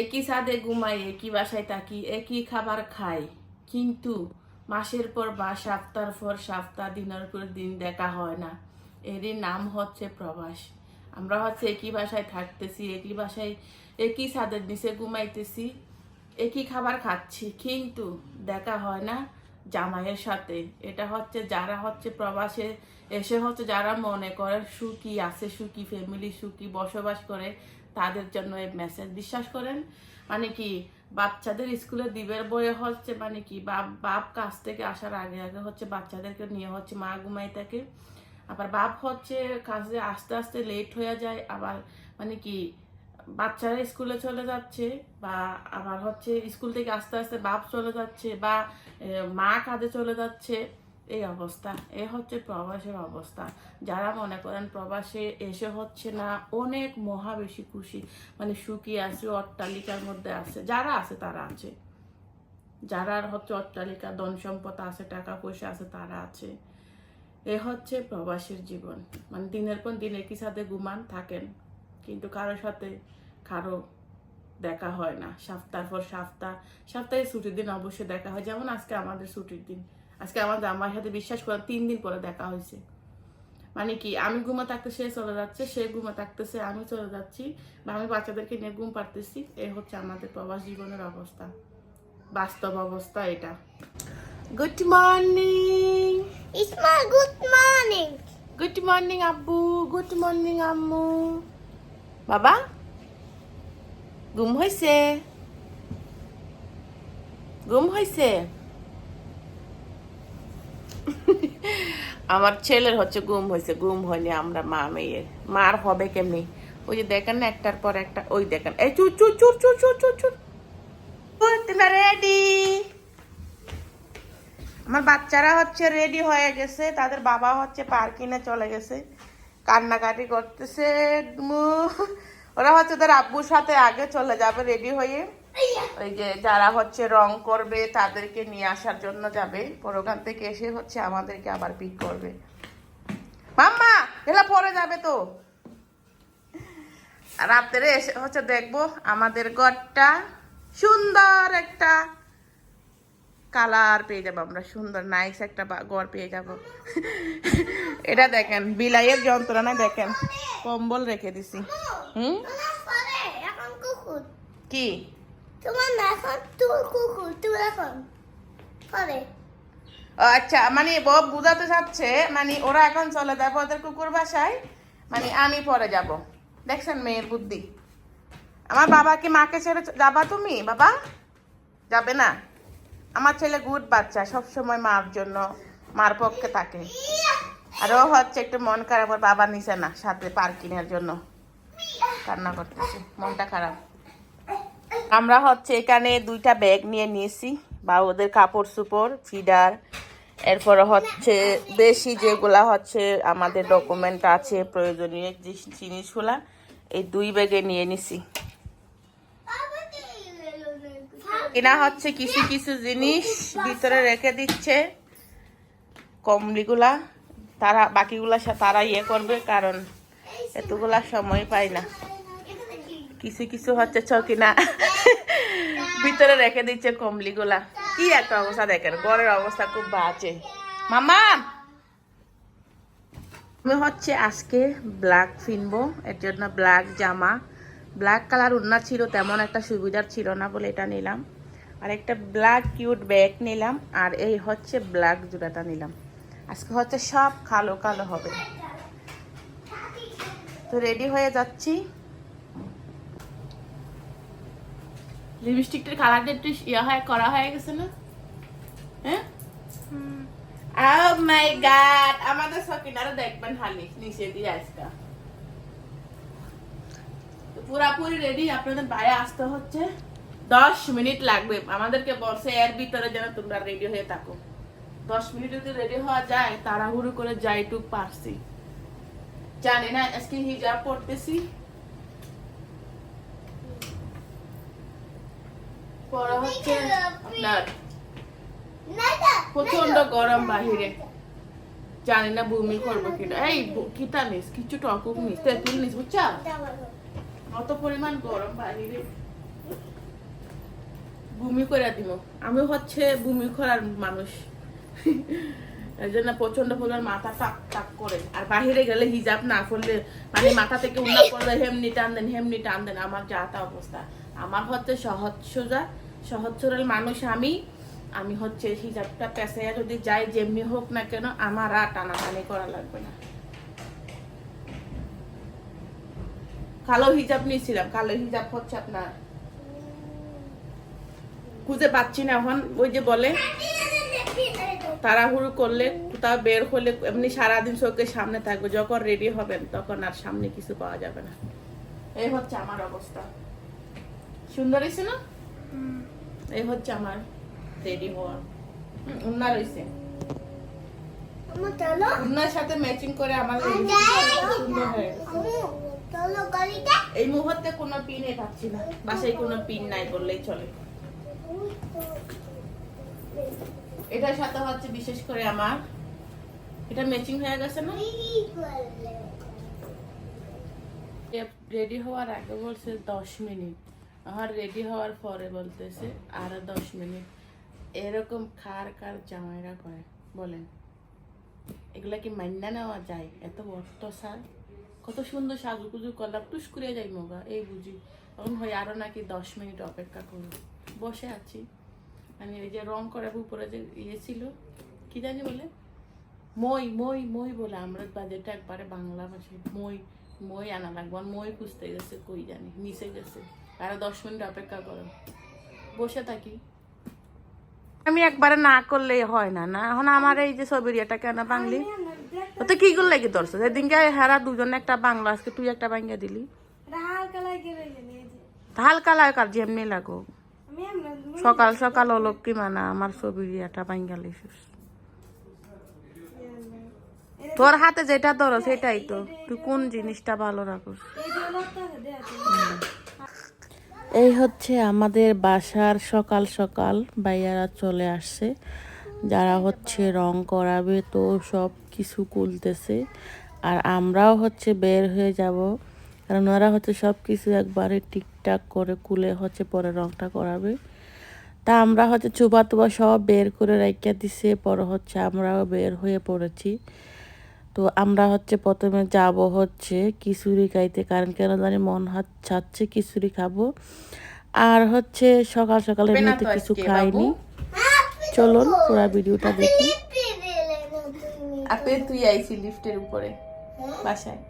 একই ছাদে ঘুমাই, একই বাসায় থাকি, একই খাবার খাই। কিন্তু মাসের পর মাস সপ্তাহ পর সপ্তাহ, দিনের পর দিন দেখা হয় না। এরই নাম হচ্ছে প্রবাস। আমরা হচ্ছে একই বাসায় থাকতেছি, একই বাসায়, একই ছাদের নিচে ঘুমাইতেছি, একই খাবার খাচ্ছি। কিন্তু দেখা হয় না জামাইয়ের সাথে। এটা হচ্ছে যারা হচ্ছে প্রবাসে এসে হচ্ছে যারা মনে করে সুখী আছে, সুখী ফ্যামিলি সুখী বসবাস করে তাদের জন্য এই মেসেজ বিশ্বাস করেন। মানে কি, বাচ্চাদের স্কুলে দিবের বয়ে হচ্ছে মানে কি, বাপ বাপ কাছ থেকে আসার আগে আগে হচ্ছে বাচ্চাদেরকে নিয়ে হচ্ছে মা ঘুমাই থাকে। আবার বাপ হচ্ছে কাজে আস্তে আস্তে লেট হয়ে যায়, আবার মানে কি, বাচ্চারা স্কুলে চলে যাচ্ছে বা আবার হচ্ছে স্কুল থেকে আস্তে আস্তে বাপ চলে যাচ্ছে বা মা কাজে চলে যাচ্ছে। এই অবস্থা, এ হচ্ছে প্রবাসের অবস্থা। যারা মনে করেন প্রবাসে এসে হচ্ছে না, অনেক মহা বেশি খুশি মানে সুখী আছে, অট্টালিকার মধ্যে আছে, যারা আছে তারা আছে। যারা হচ্ছে অট্টালিকা, ধন সম্পদ আছে, টাকা পয়সা আছে, তারা আছে। এ হচ্ছে প্রবাসীর জীবন। মানে দিনের পর দিন একই সাথে ঘুমান, থাকেন। কিন্তু কারোর সাথে কারও দেখা হয় না। সপ্তাহ পর সপ্তাহ, সপ্তাহে ছুটির দিন অবশ্যই দেখা হয়। যেমন আজকে আমাদের ছুটির দিন। আজকে আমাদের আমার সাথে বিশ্বাস করেন তিন দিন পরে দেখা হয়েছে। মানে কি আমি ঘুমা থাকতে সে চলে যাচ্ছে সে ঘুমা থাকতেছে আমি চলে যাচ্ছি বা আমি বাচ্চাদেরকে নিয়ে ঘুম পারতেছি এই হচ্ছে আমাদের প্রবাস জীবনের অবস্থা। বাস্তব অবস্থা এটা। Good morning Ismail, good morning. Good morning আব্বু! গুড মর্নিং আম্মু! বাবা ঘুম হয়েছে ঘুম হয়েছে আমার ছেলের হচ্ছে গুম হয়েছে গুম হয়নি আমরা মা, মেয়ের। মার হবে কেমনি? ওই যে দেখেন না, একটার পর একটা, ওই দেখেন। এই চুর চুর চুর চুর চুর চুর চুর। রেডি আমার বাচ্চারা হচ্ছে রেডি হয়ে গেছে, তাদের বাবা হচ্ছে পার্কিংয়ে চলে গেছে, কান্নাকাটি করতেছে। ওরা হচ্ছে তার আব্বুর সাথে আগে চলে যাবে রেডি হয়ে। ওই যে যারা হচ্ছে রং করবে তাদেরকে নিয়ে আসার জন্য যাবে। পর ওখান থেকে এসে হচ্ছে আমাদেরকে আবার পিক করবে। মাম্মা এলা পরে যাবে তো। রাত্রে এসে হচ্ছে দেখব আমাদের ঘরটা সুন্দর একটা কালার পেয়ে যাব আমরা সুন্দর নাইস একটা ঘর পেয়ে যাব। এটা দেখেন বিলাইয়ের যন্ত্রণা দেখেন। কম্বল রেখে দিছি। হুম? কি? তোমার না এখন তোর কুকুর তুই এখন। পরে আচ্ছা মানে বব বুঝাতে চাচ্ছে মানে ওরা এখন চলে যাবে ওদের কুকুর বাসায় মানে আমি পরে যাব। দেখছেন মেয়ের বুদ্ধি। আমার বাবাকে মাকে ছেড়ে যাবা তুমি, বাবা? যাবে না। আমার ছেলে গুড বাচ্চা সব সময় মার জন্য, মার পক্ষে থাকে। আর ও হচ্ছে একটু মন খারাপ, ওর বাবা নিছে না, সাথে পার্কিংয়ের জন্য। কান্না করতেছে, মনটা খারাপ। আমরা হচ্ছে এখানে দুইটা ব্যাগ নিয়ে নিয়েছি, বা ওদের কাপড় চোপড়, ফিডার, এরপরে হচ্ছে বেশি যেগুলা হচ্ছে আমাদের ডকুমেন্ট আছে, প্রয়োজনীয় যে জিনিসগুলা, এই দুই ব্যাগে নিয়ে নিছি। কিনা হচ্ছে কিছু কিছু জিনিস ভিতরে রেখে দিচ্ছে কমলিগুলা তারা বাকিগুলা তারা ইয়ে করবে, কারণ এতগুলা সময় পায় না। কিছু কিছু হচ্ছে ছ কিনা ভিতরে রেখে দিচ্ছে কমলিগুলা। কি একটা অবস্থা দেখেন, ঘরের অবস্থা খুব বাজে। মামা আমি হচ্ছে আজকে ব্ল্যাক কিনবো এর জন্য ব্ল্যাক জামা। ব্ল্যাক কালার উন্না ছিল, তেমন একটা সুবিধার ছিল না বলে এটা নিলাম। আর একটা ব্ল্যাক কিউট ব্যাগ নিলাম, আর এই হচ্ছে ব্ল্যাক জুতাটা নিলাম। আজকে হচ্ছে সব কালো কালো হবে। তো রেডি হয়ে যাচ্ছি। লিপস্টিকটার কালারটা একটু ইয়ে হয় করা হয়ে গেছে না? হ্যাঁ? ও মাই গড আমাদের সকিনারও দেখবেন নিচে দিয়ে আজকা। পুরাপুরি রেডি আপনাদের বাইরে আসতে হচ্ছে। দশ মিনিট লাগবে। আমাদেরকে বলছে এর ভিতরে যেন তোমরা রেডি হয়ে থাকো। দশ মিনিট যদি রেডি হওয়া যায় তাড়াহুড়ো করে যাইটুক পারছি। জানি না আজকে হিজাব পড়তেছি পরে হচ্ছে আপনার প্রচণ্ড গরম বাহিরে। জানি না বমি করব কিনা। এই কিতা নিস? কিছু টকুক নিস? তেঁতুল নিস বুঝছা? অত পরিমাণ গরম বাহিরে। বমি করে দিব আমি হচ্ছে বমি করার মানুষ। এই জন্য প্রচণ্ড পরিমাণ মাথা টাক টাক করে। আর বাহিরে গেলে হিজাব না করলে মানে মাথা থেকে উন্নত করলে হেমনি টান দেন হেমনি টান দেন। আমার যা তা অবস্থা। আমার হচ্ছে সহজ সোজা, সহজ সরল মানুষ আমি। আমি হচ্ছে হিজাবটা পেঁচাইয়া যদি যাই, যেমনি হোক না কেন, আমার আর টানাটানি করা লাগবে না। কালো হিজাব নিয়েছিলাম। কালো হিজাব হচ্ছে আপনার, খুঁজে পাচ্ছি না এখন। ওই যে বলে, তাড়াহুড়ো করলে কোথাও বের হলে এমনি সারাদিন চোখের সামনে থাকবে। যখন রেডি হবেন, তখন আর সামনে কিছু পাওয়া যাবে না। এই হচ্ছে আমার অবস্থা। সুন্দর হয়েছে না? এই হচ্ছে আমার রেডি হওয়া। উন্না রয়েছে উন্নার সাথে ম্যাচিং করে আমার সুন্দর হয়ে এই মুহূর্তে কোনো পিনে পাচ্ছি না। বাসায় কোনো পিন নাই বললেই চলে। এটার সাথে হচ্ছে বিশেষ করে আমার এটা ম্যাচিং হয়ে গেছে না? রেডি হওয়ার আগে বলছে দশ মিনিট। আর রেডি হওয়ার পরে বলতেছে, আরও দশ মিনিট। এরকম খার কার জামাইরা করে বলেন, এগুলা কি মান্না নেওয়া যায়? এত অত্যাচার। কত সুন্দর সাজুগুজু করলাম, টুস করে যাই মোগা, এই বুঝি। তখন হয় আরও নাকি দশ মিনিট অপেক্ষা করব বসে আছি। মানে এই যে রং করার উপরে যে ইয়ে ছিল, কি জানি বলে? মই মই মই বলে আমরা বাজেটটা একবারে বাংলা ভাষায়, মই। মই আনা লাগবে আর মই খুঁজতে গেছে কই জানি মিশে গেছে। আরও দশ মিনিট অপেক্ষা করো। বসে থাকি। আমি একবারে না করলেই হয় না না? এখন আমার এই যে ছবির এটা কেন বাংলি তো কি করলে কি ধরছো সেদিনকে হেরা দুজনে একটা বাংলা আজকে তুই একটা বাঙ্গা দিলি। হালকা লাগে যেমনি লাগো সকাল সকাল হলো কি মানা আমার ছবির এটা বাঙ্গা লিছিস তোর হাতে যেটা ধরো, সেটাই তো। তুই কোন জিনিসটা ভালো রাখোস? এই হচ্ছে আমাদের বাসার সকাল সকাল, ভাইয়ারা চলে আসছে। যারা হচ্ছে রং করাবে তো সব কিছু কুলতেছে আর আমরাও হচ্ছে বের হয়ে যাব। কারণ ওরা হচ্ছে সব কিছু একবারে ঠিকঠাক করে কুলে হচ্ছে পরে রংটা করাবে। তা আমরা হচ্ছে চুবা টুবা সব বের করে রাখিয়া দিছে, পরে হচ্ছে আমরাও বের হয়ে পড়েছি। তো আমরা হচ্ছে প্রথমে যাব হচ্ছে খিচুড়ি খাইতে কারণ কেন জানি মন হাত ছাড়ছে খিচুড়ি খাব। আর হচ্ছে সকাল সকাল এমনিতে কিছু খাইনি। চলুন পুরো ভিডিওটা দেখি। আপনি তুই আইছি লিফটের উপরে বাসায়।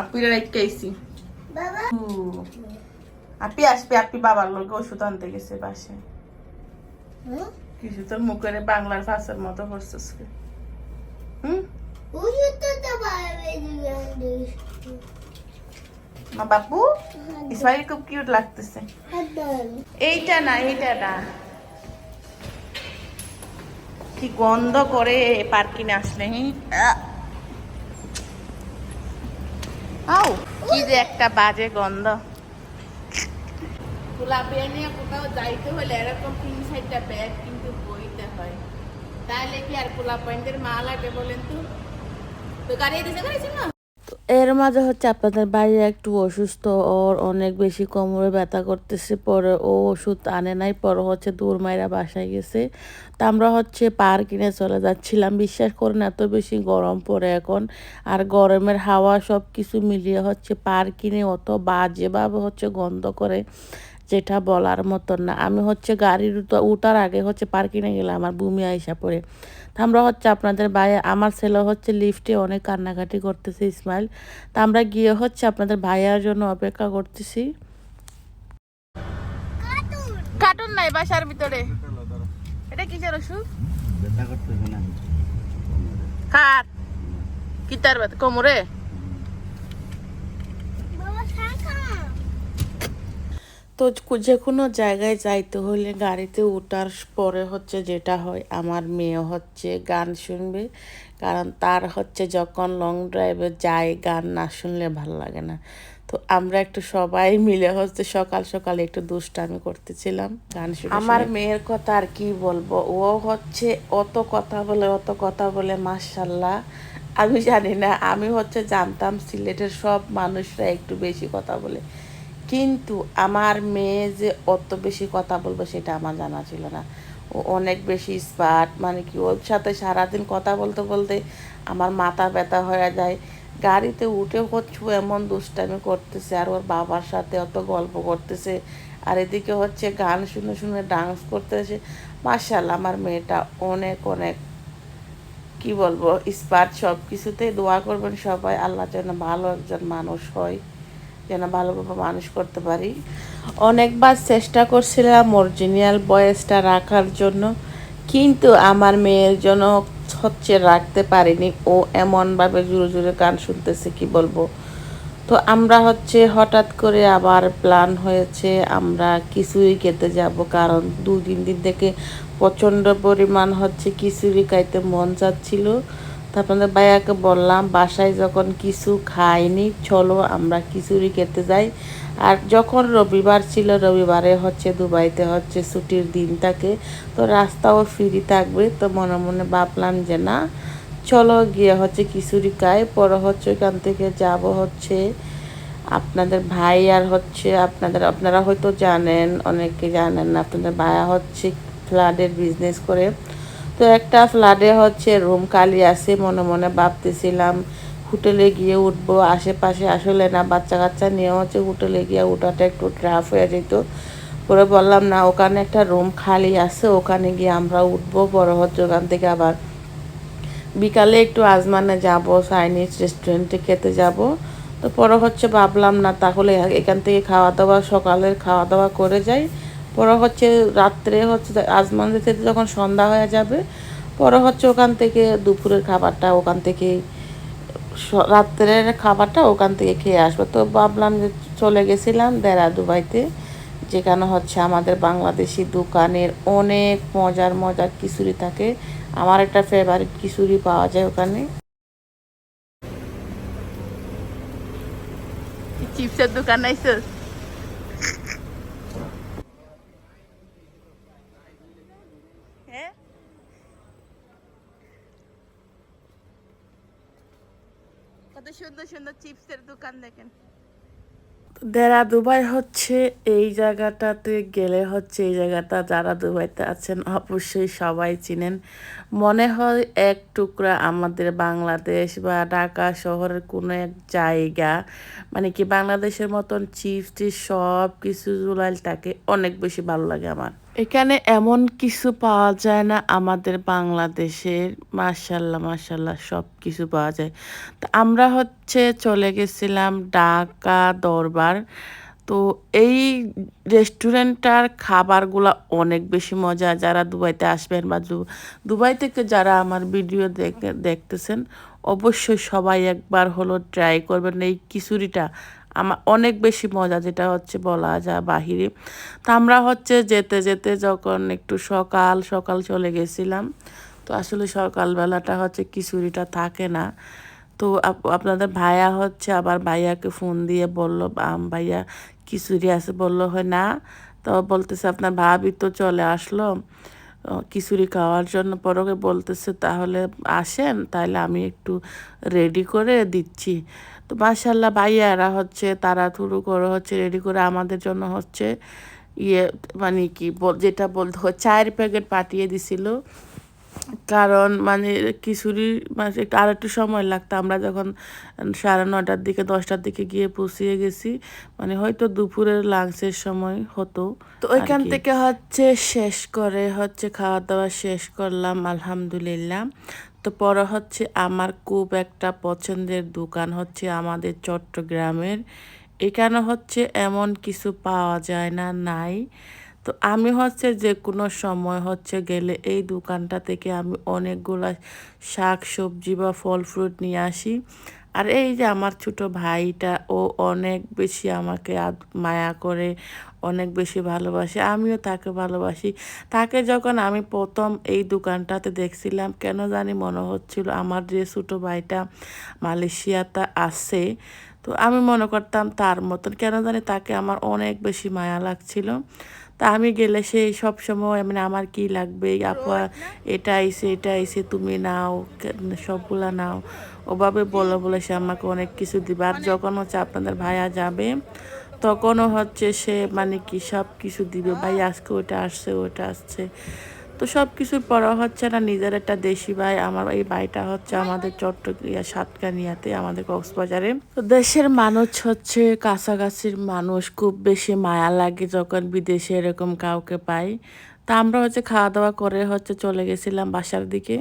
আপনি রাইকে আইছি। বাবা। আপনি আসবে আপনি বাবার লোক ওষুধ আনতে গেছে বাসায়। কিছু তোর মুখের বাংলার ভাষার মতো করছিস বাপু ইসমাইল খুব কিউট লাগতেছে হাদান এইটা না এইটা না কি গন্ধ করে পার্কিনে আসলে! কি যে একটা বাজে গন্ধ গোলাপিয়া নিয়ে কোথাও যাইতে হলে এরকম তিন চারটা ব্যাগ এর মাঝে হচ্ছে আপনাদের বাইরে একটু অসুস্থ, ওর অনেক বেশি কোমরে ব্যথা করতেছে, পরে ও ওষুধ আনে নাই, পরে হচ্ছে দূর মাইরা বাসায় গেছে। তা আমরা হচ্ছে পার কিনে চলে যাচ্ছিলাম। বিশ্বাস করেন এত বেশি গরম পড়ে এখন, আর গরমের হাওয়া সব কিছু মিলিয়ে হচ্ছে পার কিনে অত বাজেভাবে হচ্ছে গন্ধ করে। যেটা বলার মতন না। আমি হচ্ছে গাড়ির উঠা- উঠার আগে হচ্ছে পার্কিংয়ে গেলাম আমার বমি আইসা পড়ে। তা আমরা হচ্ছে আপনাদের ভাইয়া আমার ছেলে হচ্ছে লিফটে অনেক কান্নাকাটি করতেছে ইসমাইল তা আমরা গিয়ে হচ্ছে আপনাদের ভাইয়ার জন্য অপেক্ষা করতেছি। কার্টুন নাই বাসার ভিতরে। এটা কিসের ওষুধ? ব্যথা কার? কিতার কোমরে বাবা শাখা তো যে কোনো জায়গায় যাইতে হলে গাড়িতে ওঠার পরে হচ্ছে যেটা হয়, আমার মেয়ে হচ্ছে গান শুনবে। কারণ তার হচ্ছে যখন লং ড্রাইভে যায়, গান না শুনলে ভালো লাগে না। তো আমরা একটু সবাই মিলে হচ্ছে সকাল সকাল একটু দুষ্টামি করতেছিলাম, গান শুনে আমার মেয়ের কথা আর কি বলব, ও হচ্ছে অত কথা বলে, অত কথা বলে মার্শাল্লাহ আমি জানি না, আমি হচ্ছে জানতাম সিলেটের সব মানুষরা একটু বেশি কথা বলে। কিন্তু আমার মেয়ে যে অত বেশি কথা বলবে সেটা আমার জানা ছিল না। ও অনেক বেশি স্মার্ট মানে কি ওর সাথে সারাদিন কথা বলতে বলতে আমার মাথা ব্যথা হয়ে যায়। গাড়িতে উঠে হচ্ছে এমন দুষ্টামি করতেছে, আর ওর বাবার সাথে অত গল্প করতেছে, আর এদিকে হচ্ছে গান শুনে শুনে ডান্স করতেছে। মার্শাল আমার মেয়েটা অনেক অনেক কি বলব স্পার্ট সব কিছুতেই দোয়া করবেন সবাই, আল্লাহ যেন ভালো একজন মানুষ হয়। যেন ভালোভাবে মানুষ করতে পারি। অনেকবার চেষ্টা করছিলাম অরিজিনাল বয়েসটা রাখার জন্য, কিন্তু আমার মেয়ের জন্য হচ্ছে রাখতে পারিনি। ও এমনভাবে জোরে জোরে গান শুনতেছে, কি বলব? তো আমরা হচ্ছে হঠাৎ করে আবার প্ল্যান হয়েছে, আমরা কিছুই খেতে যাব, কারণ দু তিন দিন থেকে প্রচণ্ড পরিমাণ হচ্ছে খিচুড়ি খাইতে মন যাচ্ছিল আপনাদের ভাইয়াকে বললাম, বাসায় যখন কিছু খাইনি, চলো আমরা খিচুড়ি খেতে যাই। আর যখন রবিবার ছিল, রবিবারে হচ্ছে দুবাইতে হচ্ছে ছুটির দিন থাকে তো রাস্তাও ফ্রি থাকবে। তো মনে মনে ভাবলাম যে না, চলো গিয়ে হচ্ছে খিচুড়ি খাই। পরে হচ্ছে ওইখান থেকে যাব হচ্ছে আপনাদের ভাই আর হচ্ছে আপনাদের, আপনারা হয়তো জানেন, অনেকে জানেন আপনাদের ভাইয়া হচ্ছে ফ্লাডের বিজনেস করে। তো একটা ফ্লাডে হচ্ছে রুম খালি আছে, মনে মনে ভাবতেছিলাম হোটেলে গিয়ে উঠবো। আশেপাশে আসলে না বাচ্চা কাচ্চা নিয়ে হচ্ছে হোটেলে গিয়ে ওঠাটা একটু ট্রাফ হয়ে যেত। পরে বললাম, না, ওখানে একটা রুম খালি আছে, ওখানে গিয়ে আমরা উঠবো। পরে হচ্ছে ওখান থেকে আবার বিকালে একটু আজমানে যাব চাইনিজ রেস্টুরেন্টে খেতে যাব। তো পরে হচ্ছে ভাবলাম, না, তাহলে এখান থেকে খাওয়া দাওয়া সকালের খাওয়া দাওয়া করে যাই। পরে হচ্ছে রাত্রে হচ্ছে আজমান যেতে যখন সন্ধ্যা হয়ে যাবে, পরে হচ্ছে ওখান থেকে দুপুরের খাবারটা ওখান থেকে রাত্রের খাবারটা ওখান থেকে খেয়ে আসব। তো ভাবলাম যে চলে গেছিলাম দেরা দুবাইতে যেখানে হচ্ছে আমাদের বাংলাদেশি দোকানের অনেক মজার মজার খিচুড়ি থাকে। আমার একটা ফেভারিট খিচুড়ি পাওয়া যায় ওখানে। চিপসের দোকান আইসো হ্যাঁ কত সুন্দর সুন্দর চিপসের দোকান দেখেন। দেরা দুবাই হচ্ছে এই জায়গাটাতে গেলে হচ্ছে এই জায়গাটা যারা দুবাইতে আছেন অবশ্যই সবাই চিনেন। মনে হয় এক টুকরা আমাদের বাংলাদেশ বা ঢাকা শহরের কোনো এক জায়গা মানে কি বাংলাদেশের মতন চিপস সব কিছু জুলাইল থাকে, অনেক বেশি ভালো লাগে আমার। এখানে এমন কিছু পাওয়া যায় না আমাদের বাংলাদেশের। মার্শাল্লাহ মার্শাল্লাহ সব কিছু পাওয়া যায়। তো আমরা হচ্ছে চলে গেছিলাম ঢাকা দরবার। তো এই রেস্টুরেন্টটার খাবারগুলো অনেক বেশি মজা। যারা দুবাইতে আসবেন বা দুবাই থেকে যারা আমার ভিডিও দেখে, দেখতেছেন, অবশ্যই সবাই একবার হলো ট্রাই করবেন। এই খিচুড়িটা আমার অনেক বেশি মজা যেটা হচ্ছে বলা যায় বাহিরে। তো আমরা হচ্ছে যেতে যেতে যখন একটু সকাল সকাল চলে গেছিলাম, তো আসলে সকালবেলাটা হচ্ছে খিচুড়িটা থাকে না। তো আপ- আপনাদের ভাইয়া হচ্ছে আবার ভাইয়াকে ফোন দিয়ে বলল, আম, ভাইয়া খিচুড়ি আছে? বলল, হয়, না। তো বলতেছে, আপনার ভাবি তো চলে আসলো খিচুড়ি খাওয়ার জন্য। পরকে বলতেছে, তাহলে আসেন তাহলে আমি একটু রেডি করে দিচ্ছি। তো মাসাল্লাহ ভাইয়ারা হচ্ছে তাড়াহুড়ো করে হচ্ছে রেডি করে আমাদের জন্য হচ্ছে ইয়ে মানে কি যেটা বলতে হয় চায়ের প্যাকেট পাঠিয়ে দিছিল। কারণ মানে খিচুড়ি মানে একটু আর একটু সময় লাগতো। আমরা যখন সাড়ে নটার দিকে দশটার দিকে গিয়ে পৌঁছিয়ে গেছি মানে হয়তো দুপুরের লাঞ্চের সময় হতো। তো ওইখান থেকে হচ্ছে শেষ করে হচ্ছে খাওয়া দাওয়া শেষ করলাম আলহামদুলিল্লাহ। তো পরে হচ্ছে আমার খুব একটা পছন্দের দোকান হচ্ছে আমাদের চট্টগ্রামের। এখানে হচ্ছে এমন কিছু পাওয়া যায় না, নাই। তো আমি হচ্ছে যে কোনো সময় হচ্ছে গেলে এই দোকানটা থেকে আমি অনেকগুলা শাক সবজি বা ফল ফ্রুট নিয়ে আসি। আর এই যে আমার ছোট ভাইটা, ও অনেক বেশি আমাকে মায়া করে, অনেক বেশি ভালোবাসে, আমিও তাকে ভালোবাসি। তাকে যখন আমি প্রথম এই দোকানটাতে দেখছিলাম, কেন জানি মনে হচ্ছিল আমার যে ছোট ভাইটা মালয়েশিয়াতে আছে, তো আমি মনে করতাম তার মতন। কেন জানি তাকে আমার অনেক বেশি মায়া লাগছিল। তা আমি গেলে সে সব সময় মানে আমার কি লাগবে? আপা এটা আইসে এটা আইসে তুমি নাও সবগুলা নাও। ওভাবে বলো বলে সে আমাকে অনেক কিছু দিবে। আর যখন হচ্ছে আপনাদের ভাইয়া যাবে তখনও হচ্ছে সে মানে কি সব কিছু দিবে ভাই আজকে ওটা আসছে ওটা আসছে। তো সব কিছুর পরও হচ্ছে না, নিজের একটা দেশি ভাই, আমার এই ভাইটা হচ্ছে আমাদের চট্টগ্রিয়া, সাতকানিয়াতে, আমাদের কক্সবাজারে। তো দেশের মানুষ হচ্ছে কাছাকাছির মানুষ, খুব বেশি মায়া লাগে যখন বিদেশে এরকম কাউকে পাই। তা আমরা হচ্ছে খাওয়া দাওয়া করে হচ্ছে চলে গেছিলাম বাসার দিকে।